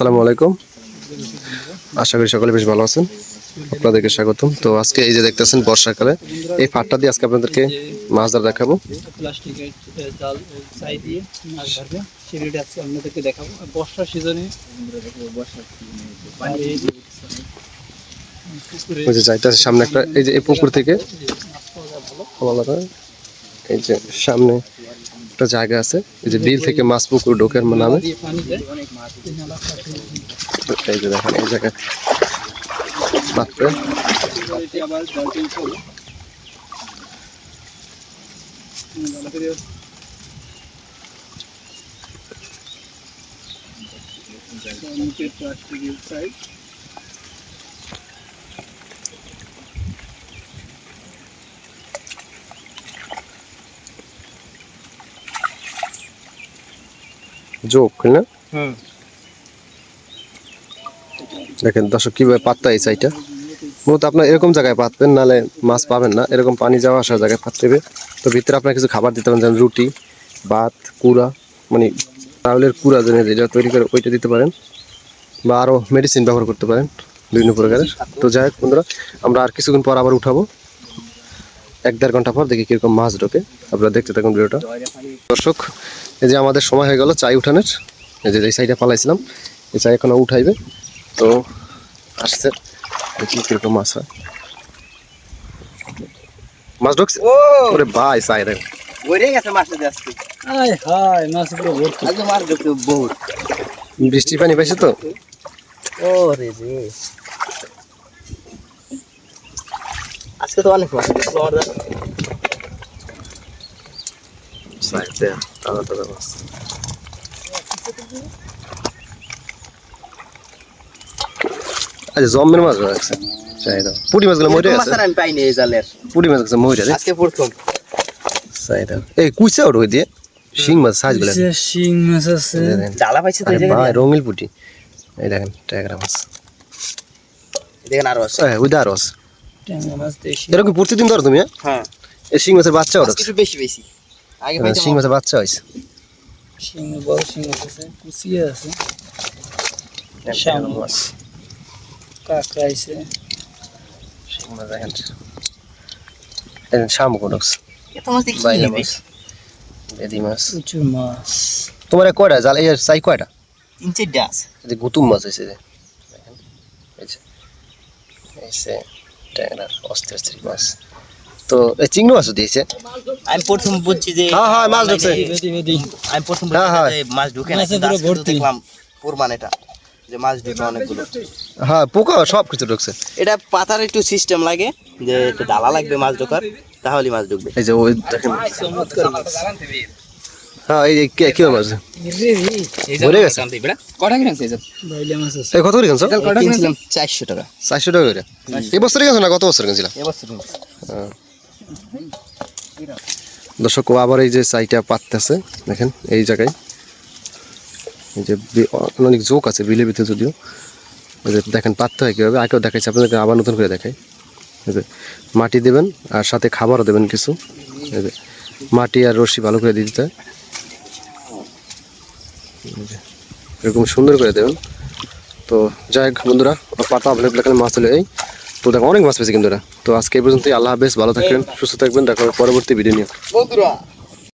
আসসালামু আলাইকুম। আশা করি সকলে বেশ ভালো আছেন। আপনাদেরকে স্বাগতম। তো আজকে এই যে দেখতেছেন বর্ষাকালে এই ফাটটা দিয়ে আজকে আপনাদেরকে মাছ ধরা দেখাবো। প্লাস্টিকের জাল দিয়ে মাছ ধরবে। সেগুলি আজকে আপনাদেরকে দেখাবো। বর্ষার সিজনে ওই যে যাইতেছে সামনে একটা এই যে এই পুকুর থেকে এই যে সামনে একটা জায়গা আছে এই যে বিল থেকে মাছ পুকুর ঢোকের নামে। দিয়ে পানি দেয় অনেক মাছ এই নালা পাশে এই যে দেখেন এই জায়গায় পাত্রে এটি আবার জল চেঞ্জ হবে হুম, ভালো করে নিচের প্লাস্টিকের সাইড যোগ না? দেখেন দর্শক কীভাবে পাত্তা এই চাইটা মূলত আপনার এরকম জায়গায় পাতবেন নাহলে মাছ পাবেন না। এরকম পানি যাওয়া আসার জায়গায় পাততে হবে। তো ভিতরে আপনার কিছু খাবার দিতে পারেন যেমন রুটি ভাত কুড়া মানে চাউলের কুড়া যেন যেটা তৈরি করে ওইটা দিতে পারেন। বা আরও মেডিসিন ব্যবহার করতে পারেন বিভিন্ন প্রকারের। তো যাই হোক বন্ধুরা আমরা আর কিছুক্ষণ পর আবার উঠাবো। এক দেড় ঘণ্টা পর দেখি কীরকম মাছ ঢোকে। আপনারা দেখতে থাকুন ভিডিওটা। দর্শক এই যে আমাদের সময় হয়ে গেল চাই উঠানের। এই যে এই সাইডে পালাইছিলাম এই চাই এখনও উঠাইবে। তো আসছে দেখি কীরকম মাছ হয়। মাছ ঢুকছে? ওরে ভাই চাই বহুত। বৃষ্টি পানি পাইছে তো? ও রে রে আজকে তো অনেক মাছ তাজা তাজা মাছ। আচ্ছা জম্মের মাছ রাখছে চাই দাও। পুটি মাছগুলো মরে এরকম মাছ পাইনি এই জালের। পুটি মাছ গেছে মরে গেছে আজকে প্রথম। চাই দাও। এই কুইসা ওর দিয়ে। শিং মাছ সাইজগুলো শিং মাছ আছে। জ্বালা পাইছে তো এই জায়গায় রঙিল পুটি। এই দেখেন মাছ। দেখেন আরও আছে। আরও আছে ট্যাংরা মাছ দেশি এরকম প্রতিদিন ধরো তুমি হ্যাঁ? এই শিং মাছের বাচ্চা ওরা একটু বেশি বেশি আগে শিং মাছের বাচ্চা হয়েছে শিং বড় শিং মাছ আছে কুচিয়া আছে শামুক মাছ কাঁকড়া আছে শিং মাছ দেখেন শামুক মাছ দেখি বাইলা মাছ বেদি মাছ প্রচুর মাছ তোমার কয়টা জাল এই চাই কয়টা তিন চারটা আছে গুতুম মাছ দেখেন এই যে এই যে ট্যাংরা অস্থির অস্থির মাছ তো এই চিংড়ি মাছও দিয়েছে আমি প্রথম বুঝছি যে হ্যাঁ, হ্যাঁ, মাছ ঢুকছে। আমি প্রথম হ্যাঁ, হ্যাঁ। মাছ ঢুকে না পুরো ভর্তি। দেখলাম প্রমাণ এটা যে মাছ ঢুকে অনেকগুলো হ্যাঁ পোকা সব কিছু ঢুকছে এটা পাতার একটু সিস্টেম লাগে যে একটু ডালা লাগবে মাছ ঢোকার তাহলেই মাছ ঢুকবে এই যে ওই দেখেন চমৎকার মাছ হ্যাঁ এই যে কি মাছ মরে গেছে? বাইলা মাছ আছে এই কত করে কিনছো? কিনছিলাম চারশো টাকা। চারশো টাকা করে? এই বছরে কিনছো না গত বছর কিনছিলাম দর্শক ও আবার এই যে চাইটা পাততেছে দেখেন এই জায়গায়। এই যে অনেক জোক আছে বিলের ভিতরে যদিও। দেখেন পাততে হয় কীভাবে? আগেও দেখাইছে আপনাদেরকে আবার নতুন করে দেখাই। মাটি দেবেন আর সাথে খাবারও দেবেন কিছু। মাটি আর রশি ভালো করে দিয়ে দিতে হয়। এরকম সুন্দর করে দেবেন। তো যাই হোক বন্ধুরা পাতা অ্যাভেলেবল এখানে মাছ তুলে এই। তো দেখো অনেক মাছ পেয়েছে কিন্তু তো আজকে এই পর্যন্তই, আল্লাহ হাফেজ, ভালো থাকবেন, সুস্থ থাকবেন, দেখা পরবর্তী ভিডিও নিয়ে। বন্ধুরা।